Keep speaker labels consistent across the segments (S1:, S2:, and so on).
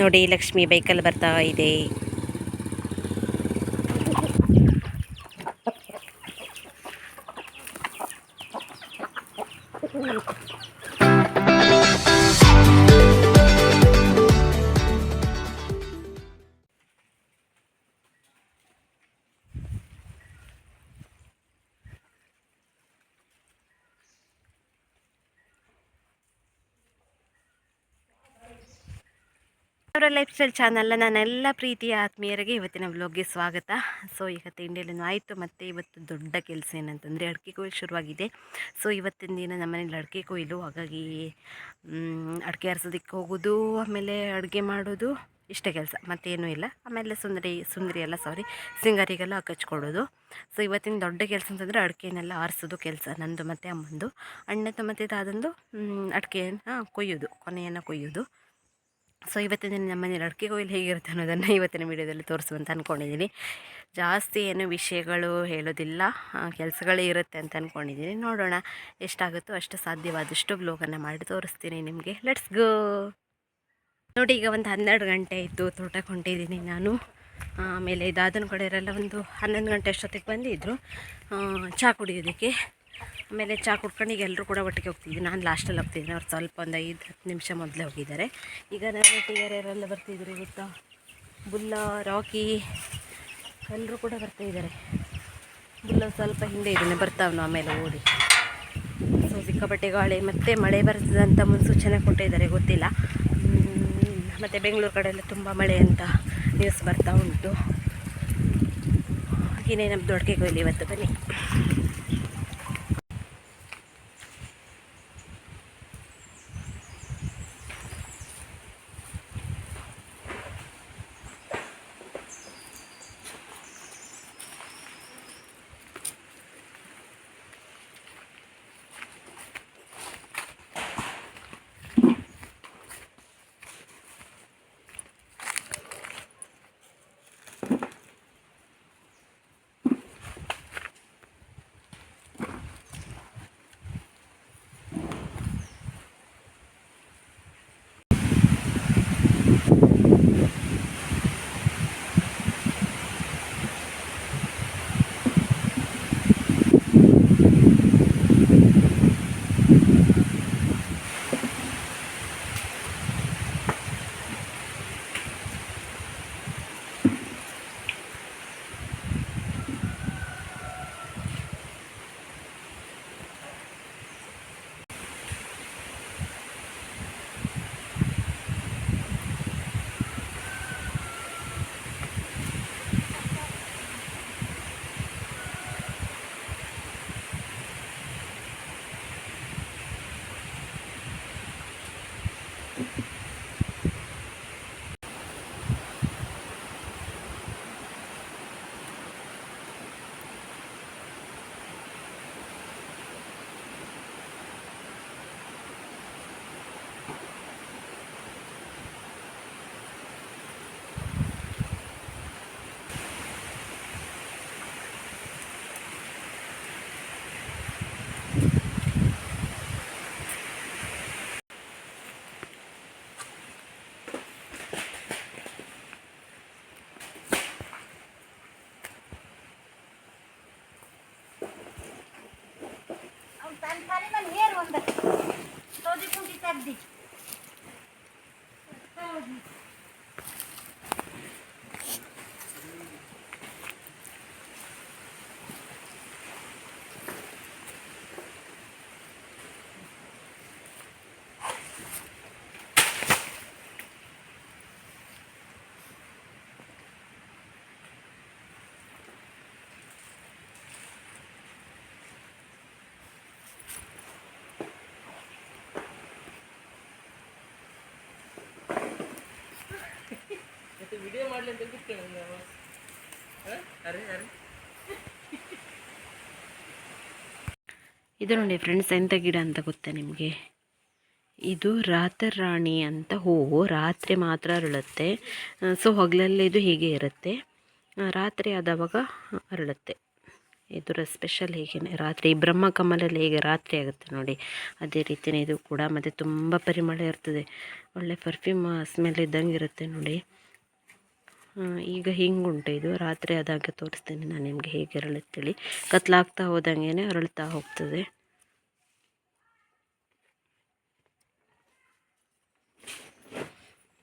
S1: ನೋಡಿ ಲಕ್ಷ್ಮಿ ಬೈಕಲ್ಲಿ ಬರ್ತಾ ಇದೆ. ಅವರ ಲೈಫ್ ಸ್ಟೈಲ್ ಚಾನಲ್ನ ನನ್ನೆಲ್ಲ ಪ್ರೀತಿಯ ಆತ್ಮೀಯರಿಗೆ ಇವತ್ತಿನ ವ್ಲಾಗ್ಗೆ ಸ್ವಾಗತ. ಸೊ ಈಗ ತಿಂಡಿಯಲ್ಲೂ ಆಯಿತು. ಮತ್ತು ಇವತ್ತು ದೊಡ್ಡ ಕೆಲಸ ಏನಂತಂದರೆ ಅಡಿಕೆ ಕೊಯ್ಲು ಶುರುವಾಗಿದೆ. ಸೊ ಇವತ್ತಿನ ದಿನ ನಮ್ಮನೇಲಿ ಅಡಿಕೆ ಕೊಯ್ಲು. ಹಾಗಾಗಿ ಅಡಿಕೆ ಹರಿಸೋದಕ್ಕೆ ಹೋಗೋದು, ಆಮೇಲೆ ಅಡುಗೆ ಮಾಡೋದು ಇಷ್ಟೇ ಕೆಲಸ. ಮತ್ತೇನು ಇಲ್ಲ. ಆಮೇಲೆ ಸುಂದರಿ ಸುಂದರಿ ಎಲ್ಲ ಸಾರಿ ಸಿಂಗರಿಗೆಲ್ಲ ಕಚ್ಕೊಡೋದು. ಸೊ ಇವತ್ತಿನ ದೊಡ್ಡ ಕೆಲಸ ಅಂತಂದರೆ ಅಡಿಕೆನೆಲ್ಲ ಆರಿಸೋದು ಕೆಲಸ. ನಂದು ಮತ್ತು ಅಮ್ಮಂದು. ಅಣ್ಣದ್ದು ಮತ್ತು ತಾದಂದು ಅಡಿಕೆಯನ್ನು ಕೊಯ್ಯೋದು, ಕೊನೆಯನ್ನು ಕೊಯ್ಯೋದು. ಸೊ ಇವತ್ತಿನ ದಿನ ನಮ್ಮ ಮನೇಲಿ ಅಡಿಕೆ ಕೊಯ್ಲು ಹೇಗಿರುತ್ತೆ ಅನ್ನೋದನ್ನು ಇವತ್ತಿನ ವೀಡಿಯೋದಲ್ಲಿ ತೋರಿಸುವಂತ ಅಂದ್ಕೊಂಡಿದ್ದೀನಿ ಜಾಸ್ತಿ ಏನು ವಿಷಯಗಳು ಹೇಳೋದಿಲ್ಲ ಕೆಲಸಗಳೇ ಇರುತ್ತೆ ಅಂತ ಅಂದ್ಕೊಂಡಿದ್ದೀನಿ ನೋಡೋಣ, ಎಷ್ಟಾಗುತ್ತೋ ಅಷ್ಟು ಸಾಧ್ಯವಾದಷ್ಟು ಬ್ಲೋಗನ್ನು ಮಾಡಿ ತೋರಿಸ್ತೀನಿ ನಿಮಗೆ. ಲೆಟ್ಸ್ ಗೋ ನೋಡಿ, ಈಗ ಒಂದು ಹನ್ನೆರಡು ಗಂಟೆ ಆಯಿತು ತೋಟಕ್ಕೆ ಹೊಂಟಿದ್ದೀನಿ ನಾನು ಆಮೇಲೆ ದಾದನ ಕಡೆಯವರೆಲ್ಲ ಒಂದು ಹನ್ನೊಂದು ಗಂಟೆ ಅಷ್ಟೊತ್ತಿಗೆ ಬಂದಿದ್ದರು ಚಹಾ ಕುಡಿಯೋದಕ್ಕೆ. ಆಮೇಲೆ ಚಹಾ ಕುಡ್ಕೊಂಡು ಈಗ ಎಲ್ಲರೂ ಕೂಡ ಒಟ್ಟಿಗೆ ಹೋಗ್ತಿದ್ವಿ. ನಾನು ಲಾಸ್ಟಲ್ಲಿ ಹೋಗ್ತಿದ್ದೀನಿ. ಅವ್ರು ಸ್ವಲ್ಪ ಒಂದು ಐದು, ಹತ್ತು ನಿಮಿಷ ಮೊದಲೇ ಹೋಗಿದ್ದಾರೆ. ಈಗ ನನ್ನ ಯಾರ್ಯಾರೆಲ್ಲ ಬರ್ತಿದ್ರು ಗೊತ್ತಾ ಬುಲ್ಲ, ರಾಕಿ ಎಲ್ಲರೂ ಕೂಡ ಬರ್ತಾ ಇದ್ದಾರೆ. ಬುಲ್ಲ ಸ್ವಲ್ಪ ಹಿಂದೆ ಇದ್ದೀನಿ. ಬರ್ತಾವನು ಆಮೇಲೆ ಓಡಿ. ಸೊ, ಸಿಕ್ಕಾಪಟ್ಟೆ ಗಾಳಿ, ಮತ್ತು ಮಳೆ ಬರ್ತದೆ ಅಂತ ಮುನ್ಸೂಚನೆ ಕೊಟ್ಟಿದ್ದಾರೆ ಗೊತ್ತಿಲ್ಲ. ಮತ್ತು ಬೆಂಗಳೂರು ಕಡೆ ಎಲ್ಲ ತುಂಬ ಮಳೆ ಅಂತ ನ್ಯೂಸ್ ಬರ್ತಾ ಉಂಟು. ಹಾಗೆಯೇ ನಮ್ಮ ದೊಡ್ಡಕೆ ಕೊಯ್ಲಿ ಇವತ್ತು ಬನ್ನಿ. Regardez qu'on est tardé.
S2: Video ಮಾಡ್ಲಿ ಅಂತ ಬಿಟ್ಟು ಅರೆ ಅರೆ
S1: ಇದು ನೋಡಿ ಫ್ರೆಂಡ್ಸ್ ಎಂಥ ಗಿಡ ಅಂತ ಗೊತ್ತಾ ನಿಮಗೆ? ಇದು ರಾತರಾಣಿ ಅಂತ ಹೂವು, ರಾತ್ರಿ ಮಾತ್ರ ಅರಳುತ್ತೆ. ಸೊ ಹಗಲಲ್ಲಿ ಇದು ಹೀಗೆ ಇರುತ್ತೆ. ರಾತ್ರಿ ಆದವಾಗ ಅರಳುತ್ತೆ. ಇದರ ಸ್ಪೆಷಲ್ ಹೀಗೇನೆ. ರಾತ್ರಿ ಬ್ರಹ್ಮ ಕಮಲಲ್ಲಿ ಹೇಗೆ ರಾತ್ರಿ ಆಗುತ್ತೆ ನೋಡಿ. ಅದೇ ರೀತಿಯೇ ಇದು ಕೂಡ, ಮತ್ತು ತುಂಬ ಪರಿಮಳ ಇರ್ತದೆ. ಒಳ್ಳೆ ಪರ್ಫ್ಯೂಮ್ ಸ್ಮೆಲ್ ಇದ್ದಂಗೆ ಇರುತ್ತೆ ನೋಡಿ. ಆ, ಹಿಂಗೆ ಹಿಂಗುಂಟು ಇದು. ರಾತ್ರಿ ಆದಾಗ ತೋರಿಸ್ತೀನಿ ನಾನು ನಿಮಗೆ ಹೇಗೆ ಅರಳುತ್ತೇಳಿ. ಕತ್ಲಾಗ್ತಾ ಹೋದಂಗೆ ಅರಳ್ತಾ ಹೋಗ್ತದೆ.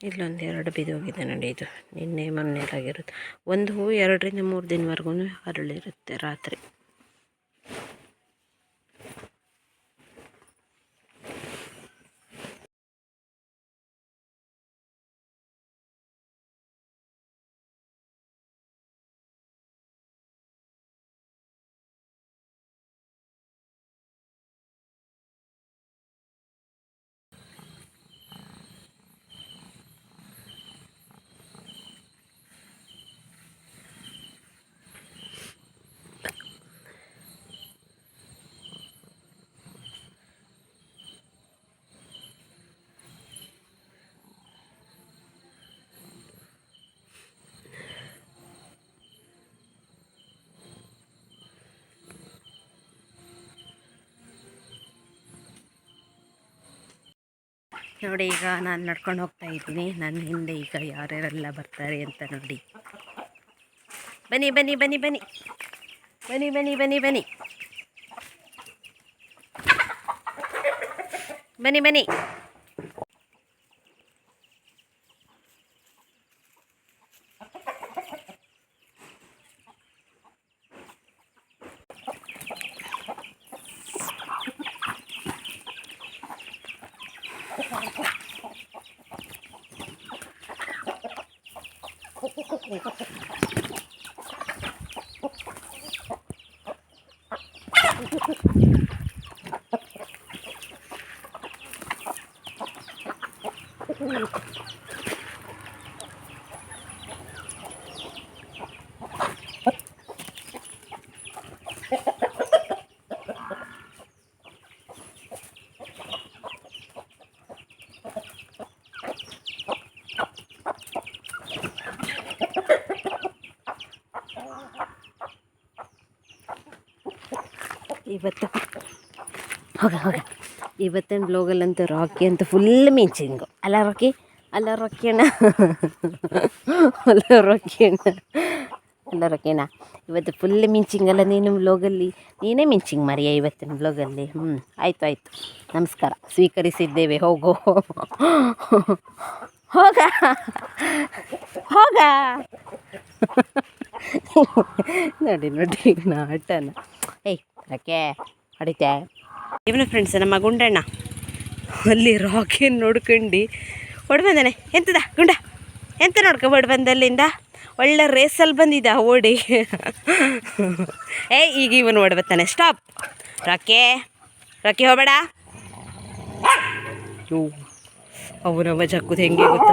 S1: ಇಲ್ಲೊಂದು ಎರಡು ಬಿದ್ದೋಗಿದೆ ನೋಡಿ ಇದು. ನಿನ್ನೆ ಮೊನ್ನೆ ಆಗಿರುತ್ತೆ ಒಂದು ಹೂವು ಎರಡರಿಂದ ಮೂರು ದಿನವರೆಗೂ ಅರಳಿರುತ್ತೆ ರಾತ್ರಿ. ನೋಡಿ, ಈಗ ನಾನು ನಡ್ಕೊಂಡು ಹೋಗ್ತಾ ಇದ್ದೀನಿ. ನನ್ನ ಹಿಂದೆ ಈಗ ಯಾರ್ಯಾರೆಲ್ಲ ಬರ್ತಾರೆ ಅಂತ ನೋಡಿ. ಬನ್ನಿ ಬನ್ನಿ ಬನ್ನಿ ಬನ್ನಿ. ಬನ್ನಿ ಬನ್ನಿ ಬನ್ನಿ ಬನ್ನಿ. ಬನ್ನಿ ಬನ್ನಿ. Thank you. ಇವತ್ತು ಹೋಗ ಹೋಗ. ಇವತ್ತಿನ ಬ್ಲೋಗಲ್ಲಂತೂ ರಾಕಿ ಅಂತ ಫುಲ್ ಮಿಂಚಿಂಗು ಅಲ್ಲ ರಾಕಿ ಅಲ್ಲ ರೊಕ್ಕಿಯಣ್ಣ ಅಲ್ಲ ರೊಕ್ಕಿಯಣ್ಣ ಅಲ್ಲ ರೊಕ್ಕಿಯಣ್ಣ ಇವತ್ತು ಫುಲ್ ಮಿಂಚಿಂಗ್ ಅಲ್ಲ ನೀನು ಬ್ಲೋಗಲ್ಲಿ ನೀನೇ ಮಿಂಚಿಂಗ್ ಮರಿಯ ಇವತ್ತಿನ ಬ್ಲೋಗಲ್ಲಿ ಹ್ಞೂ ಆಯಿತು ಆಯಿತು. ನಮಸ್ಕಾರ. ಸ್ವೀಕರಿಸಿದ್ದೇವೆ. ಹೋಗೋ. ಹೋಗ. ಹೋಗ. ನೋಡಿ ನೋಡಿ. ನಾಟನ ಏಯ್ ರಕ್ಕೆ ಹೊಡಿತೆ. ಇವನು ಫ್ರೆಂಡ್ಸ್ ನಮ್ಮ ಗುಂಡಣ್ಣ ಅಲ್ಲಿ ರಾಕಿನ ನೋಡ್ಕೊಂಡು. ಹೊಡ್ ಬಂದಾನೆ. ಎಂತದ? ಗುಂಡ. ಎಂತ ನೋಡ್ಕೊ ಹೊಡ್ ಬಂದಲ್ಲಿಂದ? ಒಳ್ಳೆ ರೇಸಲ್ಲಿ ಬಂದಿದ್ದ ಓಡಿ. ಏಯ್, ಈಗ ಇವನು ಓಡಿ ಬರ್ತಾನೆ. ಸ್ಟಾಪ್ ರಾಕೆ. ರಾಕೆ, ಹೋಗಬೇಡ. ಅವನ ಮಜಾಕುದು ಜಕ್ಕುದು ಹೆಂಗೆ ಗೊತ್ತ?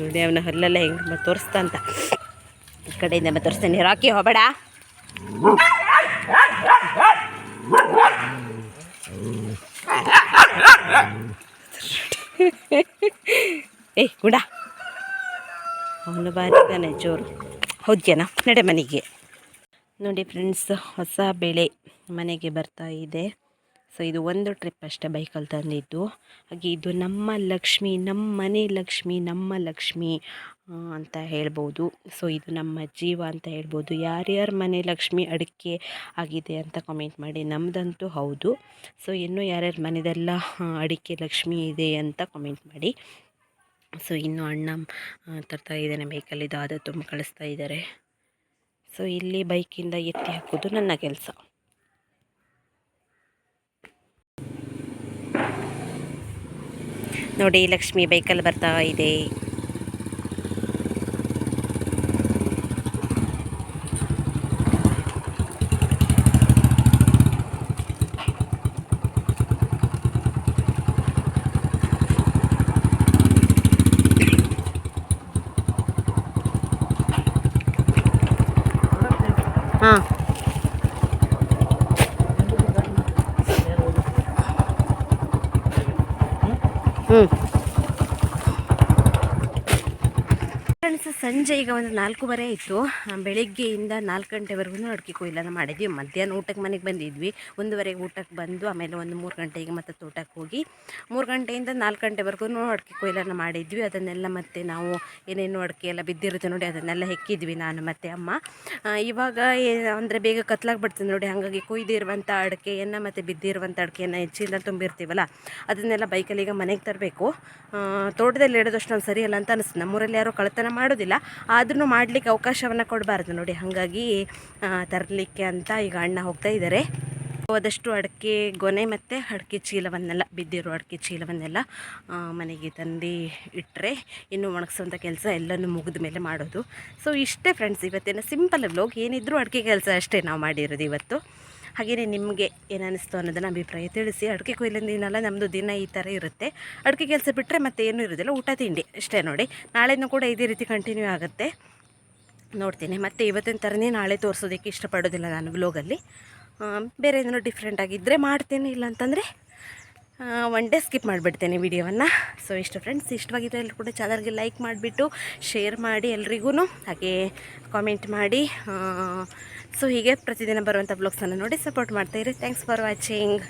S1: ನೋಡಿ, ಅವನ ಹಲ್ಲೆಲ್ಲ ಹೆಂಗೆ ತೋರಿಸ್ತಾ ಅಂತ. ಈ ಕಡೆಯಿಂದ ತೋರಿಸ್ತಾನೆ. ರಾಕಿ, ಹೋಗಬೇಡ. ಏಯ್ ಗುಡ. ಅವನು ಬಾರಿ ಇದ್ದಾನೆ ಜೋರು. ಹೌದ್ಯಾನ? ನಡೆ ಮನೆಗೆ. ನೋಡಿ ಫ್ರೆಂಡ್ಸ್ ಹೊಸ ಬೆಳೆ ಮನೆಗೆ ಬರ್ತಾ ಇದೆ. ಸೊ ಇದು ಒಂದು ಟ್ರಿಪ್ ಅಷ್ಟೇ ಬೈಕಲ್ಲಿ ತಂದಿದ್ದು. ಹಾಗೆ ಇದು ನಮ್ಮ ಲಕ್ಷ್ಮಿ, ನಮ್ಮ ಮನೆ ಲಕ್ಷ್ಮಿ, ನಮ್ಮ ಲಕ್ಷ್ಮಿ ಅಂತ ಹೇಳ್ಬೋದು. ಸೊ ಇದು ನಮ್ಮ ಜೀವ ಅಂತ ಹೇಳ್ಬೋದು. ಯಾರ್ಯಾರ ಮನೆ ಲಕ್ಷ್ಮಿ ಅಡಿಕೆ ಆಗಿದೆ ಅಂತ ಕಾಮೆಂಟ್ ಮಾಡಿ ನಮ್ಮದಂತೂ ಹೌದು. ಸೊ ಇನ್ನೂ ಯಾರ್ಯಾರ ಮನೆದೆಲ್ಲ ಅಡಿಕೆ ಲಕ್ಷ್ಮಿ ಇದೆ ಅಂತ ಕಾಮೆಂಟ್ ಮಾಡಿ. ಸೊ ಇನ್ನು ಅಣ್ಣ ತರ್ತಾ ಇದ್ದಾನೆ ಬೈಕಲ್ಲಿ ದಾದ ತುಂಬ ಕಳಿಸ್ತಾ ಇದ್ದಾರೆ. ಸೊ ಇಲ್ಲಿ ಬೈಕಿಂದ ಎತ್ತಿ ಹಾಕೋದು ನನ್ನ ಕೆಲಸ. ನೋಡಿ, ಲಕ್ಷ್ಮಿ ಬೈಕಲ್ಲಿ ಬರ್ತಾ ಇದೆ ಹಾಂ ಹ್ಞೂ ಫ್ರೆಂಡ್ಸ್ ಸಂಜೆ ಈಗ ಒಂದು ನಾಲ್ಕೂವರೆ ಇತ್ತು ಬೆಳಿಗ್ಗೆಯಿಂದ ನಾಲ್ಕು ಗಂಟೆವರೆಗೂ ಅಡಿಕೆ ಕೊಯ್ಲನ್ನು ಮಾಡಿದ್ವಿ. ಮಧ್ಯಾಹ್ನ ಊಟಕ್ಕೆ ಮನೆಗೆ ಬಂದಿದ್ವಿ. ಒಂದೂವರೆಗೆ ಊಟಕ್ಕೆ ಬಂದು ಆಮೇಲೆ ಒಂದು ಮೂರು ಗಂಟೆಗೆ ಮತ್ತೆ ತೋಟಕ್ಕೆ ಹೋಗಿ ಮೂರು ಗಂಟೆಯಿಂದ ನಾಲ್ಕು ಗಂಟೆವರೆಗೂ ಅಡಿಕೆ ಕೊಯ್ಲನ್ನು ಮಾಡಿದ್ವಿ. ಅದನ್ನೆಲ್ಲ ಮತ್ತೆ ನಾವು ಏನೇನು ಅಡಿಕೆ ಎಲ್ಲ ಬಿದ್ದಿರುತ್ತೆ ನೋಡಿ ಅದನ್ನೆಲ್ಲ ಹೆಕ್ಕಿದ್ವಿ ನಾನು ಮತ್ತು ಅಮ್ಮ. ಇವಾಗ ಅಂದರೆ ಬೇಗ ಕತ್ಲಾಗ್ಬಿಡ್ತದೆ ನೋಡಿ. ಹಾಗಾಗಿ ಕೊಯ್ದಿರುವಂಥ ಅಡಿಕೆಯನ್ನು ಮತ್ತು ಬಿದ್ದಿರುವಂಥ ಅಡಿಕೆಯನ್ನು ಹೆಚ್ಚಿಂದ ತುಂಬಿರ್ತೀವಲ್ಲ, ಅದನ್ನೆಲ್ಲ ಬೈಕಲ್ಲಿ ಈಗ ಮನೆಗೆ ತರಬೇಕು. ತೋಟದಲ್ಲಿ ಇಡೋದು ಅಷ್ಟೊಂದು ಸರಿಯಲ್ಲ ಅಂತ ಅನಿಸ್ತು. ನಮ್ಮೂರಲ್ಲಿ ಯಾರೋ ಕಳ್ತನ ಮಾಡೋದಿಲ್ಲ. ಆದ್ರೂ ಮಾಡಲಿಕ್ಕೆ ಅವಕಾಶವನ್ನು ಕೊಡಬಾರ್ದು ನೋಡಿ. ಹಾಗಾಗಿ ತರಲಿಕ್ಕೆ ಅಂತ ಈಗ ಅಣ್ಣ ಹೋಗ್ತಾ ಇದ್ದಾರೆ ಹೋದಷ್ಟು ಅಡಿಕೆ ಗೊನೆ ಮತ್ತು ಅಡಿಕೆ ಚೀಲವನ್ನೆಲ್ಲ, ಬಿದ್ದಿರೋ ಅಡಿಕೆ ಚೀಲವನ್ನೆಲ್ಲ ಮನೆಗೆ ತಂದು ಇಟ್ಟರೆ ಇನ್ನು ಒಣಗಿಸುವಂಥ ಕೆಲಸ ಎಲ್ಲನೂ ಮುಗಿದ ಮೇಲೆ ಮಾಡೋದು. ಸೊ ಇಷ್ಟೇ ಫ್ರೆಂಡ್ಸ್ ಇವತ್ತಿನ ಸಿಂಪಲ್ ವ್ಲೋಗ್ ಏನಿದ್ರು ಅಡಿಕೆ ಕೆಲಸ ಅಷ್ಟೇ ನಾವು ಮಾಡಿರೋದು ಇವತ್ತು. ಹಾಗೆಯೇ ನಿಮಗೆ ಏನಿಸ್ತು ಅನ್ನೋದನ್ನ ಅಭಿಪ್ರಾಯ ತಿಳಿಸಿ. ಅಡಿಕೆ ಕೊಯ್ಲಿನ ದಿನ ನಮ್ಮದು ದಿನ ಈ ಥರ ಇರುತ್ತೆ. ಅಡಿಕೆ ಕೆಲಸ ಬಿಟ್ಟರೆ ಮತ್ತೆ ಏನೂ ಇರೋದಿಲ್ಲ. ಊಟ, ತಿಂಡಿ ಇಷ್ಟೇ ನೋಡಿ. ನಾಳೆನೂ ಕೂಡ ಇದೇ ರೀತಿ ಕಂಟಿನ್ಯೂ ಆಗುತ್ತೆ. ನೋಡ್ತೀನಿ. ಮತ್ತು ಇವತ್ತಿನ ಥರನೇ ನಾಳೆ ತೋರಿಸೋದಕ್ಕೆ ಇಷ್ಟಪಡೋದಿಲ್ಲ ನಾನು ಬ್ಲೋಗಲ್ಲಿ ಬೇರೆ ಏನಾದ್ರು ಡಿಫ್ರೆಂಟ್ ಆಗಿದ್ದರೆ ಮಾಡ್ತೀನಿ, ಇಲ್ಲ ಅಂತಂದರೆ ಒನ್ ಡೇ ಸ್ಕಿಪ್ ಮಾಡಿಬಿಡ್ತೇನೆ ವಿಡಿಯೋವನ್ನು. ಸೊ ಇಷ್ಟು ಫ್ರೆಂಡ್ಸ್ ಇಷ್ಟವಾಗಿದ್ದರೆ ಎಲ್ಲರೂ ಕೂಡ ಚಾನಲ್ಗೆ ಲೈಕ್ ಮಾಡಿಬಿಟ್ಟು ಶೇರ್ ಮಾಡಿ ಎಲ್ರಿಗೂ ಹಾಗೆ ಕಾಮೆಂಟ್ ಮಾಡಿ ಸೊ ಹೀಗೆ ಪ್ರತಿದಿನ ಬರುವಂಥ ಬ್ಲಾಗ್ಸನ್ನು ನೋಡಿ ಸಪೋರ್ಟ್ ಮಾಡ್ತಾಯಿರಿ ಥ್ಯಾಂಕ್ಸ್ ಫಾರ್ ವಾಚಿಂಗ್